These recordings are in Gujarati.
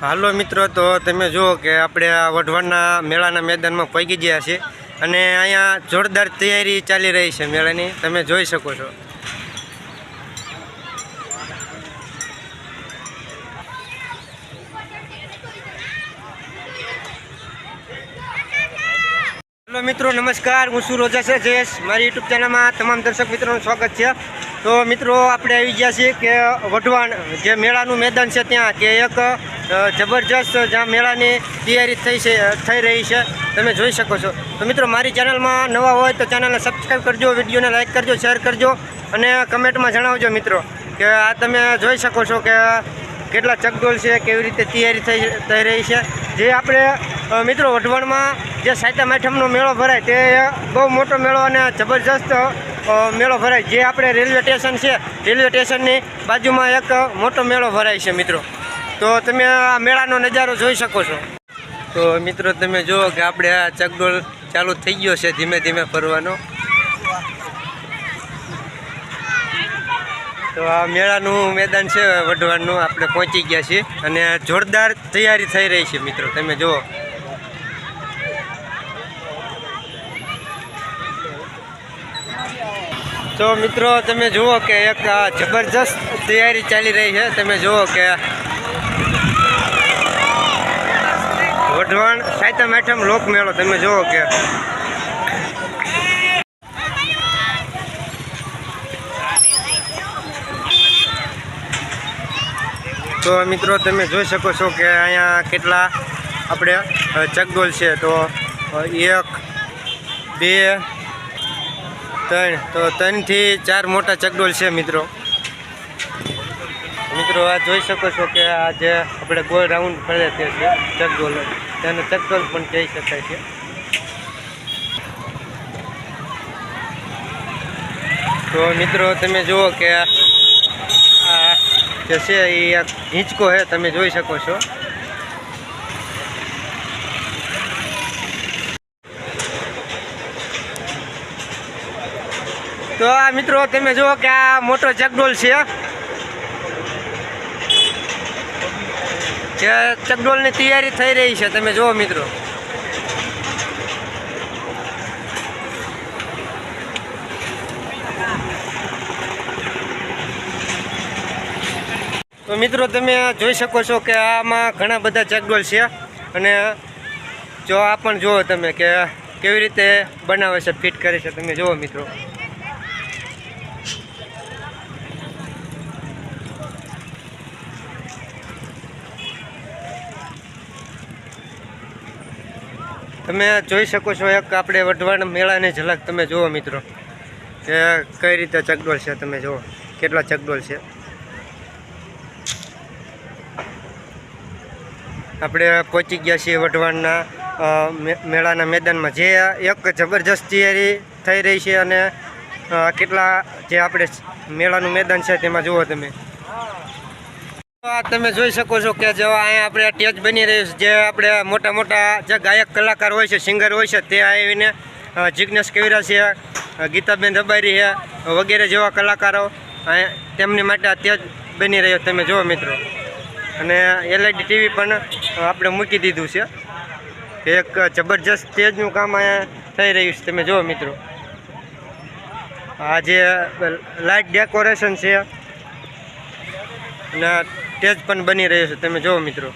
હાલો મિત્રો, તો તમે જુઓ કે આપણે આ વઢવાણના મેળાના મેદાનમાં પહોંચી ગયા છીએ અને અહીંયા જોરદાર તૈયારી ચાલી રહી છે મેળાની. તમે જોઈ શકો છો. હેલો મિત્રો, નમસ્કાર. હું શું રોજા છે જયેશ મારી યુટ્યુબ ચેનલમાં તમામ દર્શક મિત્રોનું સ્વાગત છે. તો મિત્રો, આપણે આવી ગયા છીએ કે વઢવાણ, જે મેળાનું મેદાન છે ત્યાં, કે એક જબરજસ્ત જ્યાં મેળાની તૈયારી થઈ છે, થઈ રહી છે, તમે જોઈ શકો છો. તો મિત્રો, મારી ચેનલમાં નવા હોય તો ચેનલને સબસ્ક્રાઈબ કરજો, વિડીયોને લાઇક કરજો, શેર કરજો, અને કમેન્ટમાં જણાવજો મિત્રો, કે આ તમે જોઈ શકો છો કે કેટલા ચકડોલ છે, કેવી રીતે તૈયારી થઈ થઈ રહી છે. જે આપણે મિત્રો, વઢવાણમાં જે સાયતા આઠમનો મેળો ભરાય, તે બહુ મોટો મેળો અને જબરજસ્ત મેળો ભરાય. જે આપણે રેલવે સ્ટેશન છે, રેલવે સ્ટેશનની બાજુમાં એક મોટો મેળો ભરાય છે, મિત્રો. તો તમે આ મેળાનો નજારો જોઈ શકો છો. તો મિત્રો, તમે જુઓ કે આપણે આ ચકડોળ ચાલુ થઈ ગયો છે ધીમે ધીમે ફરવાનો. તો આ મેળાનું મેદાન છે, વઢવાણનું. આપણે પહોંચી ગયા છીએ અને જોરદાર તૈયારી થઈ રહી છે, મિત્રો. તમે જુઓ. તો મિત્રો તમે જુઓ કે એક જબરજસ્ત તૈયારી ચાલી રહી છે. તમે જુઓ કે વઢવાણ સાયતા આઠમ લોકમેળો તમે જુઓ કે તો મિત્રો તમે જોઈ શકો છો કે અહીંયા કેટલા આપણે અ, છે. તો એક બે ત્રણ, તો ત્રણથી ચાર મોટા ચકડોલ છે મિત્રો. મિત્રો, આ જોઈ શકો છો કે આ જે આપણે ગોળ રાઉન્ડ ફરે તે છે ચકડોલ તેને ચકડોલ પણ કહી શકાય છે. તો મિત્રો, તમે જુઓ કે આ જે છે એ હિંચકો છે, તમે જોઈ શકો છો. તો આ મિત્રો, તમે જુઓ કે આ મોટો ચકડોલ છે. કે ચકડોલની તૈયારી થઈ રહી છે, તમે જુઓ મિત્રો. તો મિત્રો, તમે જોઈ શકો છો કે આમાં ઘણા બધા ચકડોલ છે અને જો આ પણ જુઓ તમે કે કેવી રીતે બનાવે છે, ફિટ કરે છે, તમે જુઓ મિત્રો. તમે જોઈ શકો છો એક આપણે વઢવાણ મેળાની ઝલક તમે જુઓ મિત્રો. કે કઈ રીતે ચકડોળ છે તમે જુઓ. કેટલા ચકડોળ છે. આપણે પહોંચી ગયા છીએ વઢવાણના મેળાના મેદાનમાં. જે એક જબરજસ્ત તૈયારી થઈ રહી છે અને કેટલા જે આપણે મેળાનું મેદાન છે તેમાં જુઓ તમે. તમે જોઈ શકો છો કે જો અહીંયા આપણે ટેજ બની રહ્યું છે, જે આપણે મોટા મોટા જે ગાયક કલાકાર હોય છે, સિંગર હોય છે, તે આવીને જિજ્ઞેશ કવિરા છે ગીતાબેન રબારી છે, વગેરે જેવા કલાકારો તેમની માટે આ તેજ બની રહ્યો તમે જુઓ મિત્રો. અને એલઈડી ટીવી પણ આપણે મૂકી દીધું છે. એક જબરજસ્ત તેજનું કામ અહીંયા થઈ રહ્યું છે. તમે જુઓ મિત્રો. આ જે લાઇટ ડેકોરેશન છે. અને સ્ટેજ પણ બની રહ્યો છે, તમે જુઓ મિત્રો.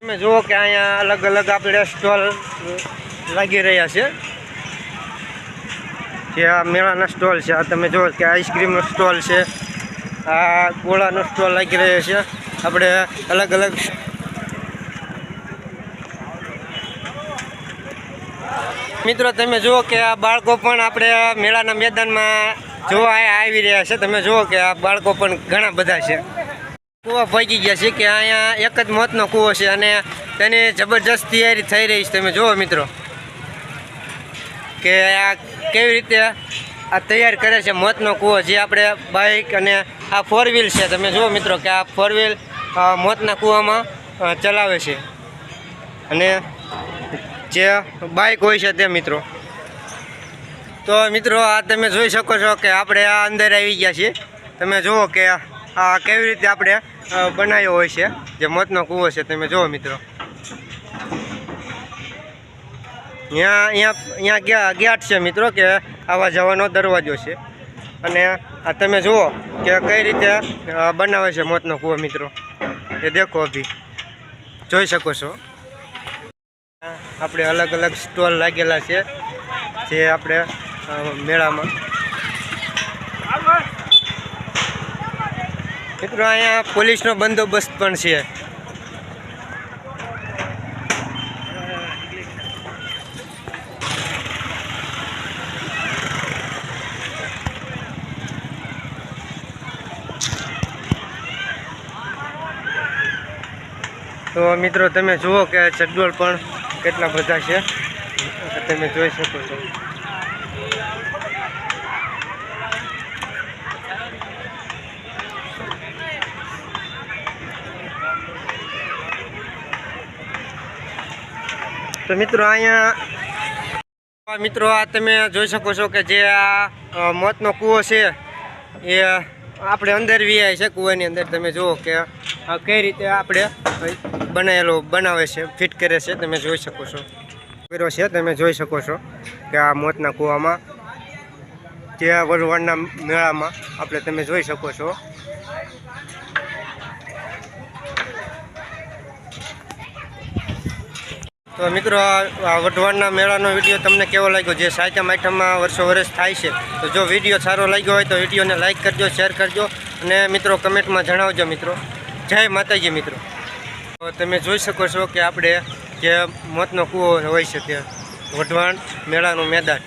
તમે જુઓ કે અહીંયા અલગ અલગ આપણે સ્ટોલ લાગી રહ્યા છે. જે આ મેળાના સ્ટોલ છે, આ તમે જુઓ કે આઈસ્ક્રીમનો સ્ટોલ છે, આ ગોળાનો સ્ટોલ લાગી રહ્યો છે. આપણે અલગ અલગ મિત્રો, તમે જુઓ કે આ બાળકો પણ આપણે મેળાના મેદાનમાં જોવા આ આવી રહ્યા છે. તમે જુઓ કે આ બાળકો પણ ઘણા બધા છે. કૂવા પહોંચી ગયા છે કે અહીંયા એક જ મોતનો કૂવો છે અને તેની જબરજસ્ત તૈયારી થઈ રહી છે. તમે જુઓ મિત્રો કે આ કેવી રીતે આ તૈયાર કરે છે મોતનો કૂવો. જે આપણે બાઇક અને આ ફોર વ્હીલ છે. તમે જુઓ મિત્રો કે આ ફોર વ્હીલ મોતના કૂવામાં ચલાવે છે. અને જે બાઇક હોય છે તે મિત્રો તો મિત્રો, આ તમે જોઈ શકો છો કે આપણે આ અંદર આવી ગયા છીએ. તમે જુઓ કે આ કેવી રીતે આપણે બનાવ્યો હોય છે. જે મોતનો કૂવો છે, તમે જુઓ મિત્રો. અહીંયા અહીંયા અહીંયા ગયા ગેટ છે મિત્રો કે આવા જવાનો દરવાજો છે. અને આ તમે જુઓ કે કઈ રીતે બનાવે છે મોતનો કૂવો મિત્રો. એ દેખો અભી. જોઈ શકો છો. આપણે અલગ અલગ સ્ટોલ લાગેલા છે. જે આપણે મેળામાં. મિત્રો, અહીંયા પોલીસનો બંદોબસ્ત પણ છે. તો મિત્રો, તમે જુઓ કે ચડ્ડોળ પણ કેટલા બધા છે. તમે જોઈ શકો છો. તો મિત્રો અહીંયા મિત્રો આ તમે જોઈ શકો છો કે જે આ મોતનો કૂવો છે, એ આપણે અંદર વિયાય છે, કૂવાની અંદર. તમે જુઓ કે કઈ રીતે આપણે બનાવેલો, બનાવે છે, ફિટ કરે છે, તમે જોઈ શકો છો. કર્યો છે, તમે જોઈ શકો છો કે આ મોતના કૂવામાં, જે વરવાડના મેળામાં આપણે તમે જોઈ શકો છો. તો મિત્રો, આ વઢવાણના મેળાનો વીડિયો તમને કેવો લાગ્યો? જે સાતમ આઠમમાં વર્ષો વર્ષ થાય છે, તો જો વીડિયો સારો લાગ્યો હોય તો વિડીયોને લાઇક કરજો, શેર કરજો, અને મિત્રો, કમેન્ટમાં જણાવજો મિત્રો. જય માતાજી મિત્રો. તમે જોઈ શકો છો કે આપણે જે મોતનો કૂવો હોય છે તે વઢવાણ મેળાનું મેદાન.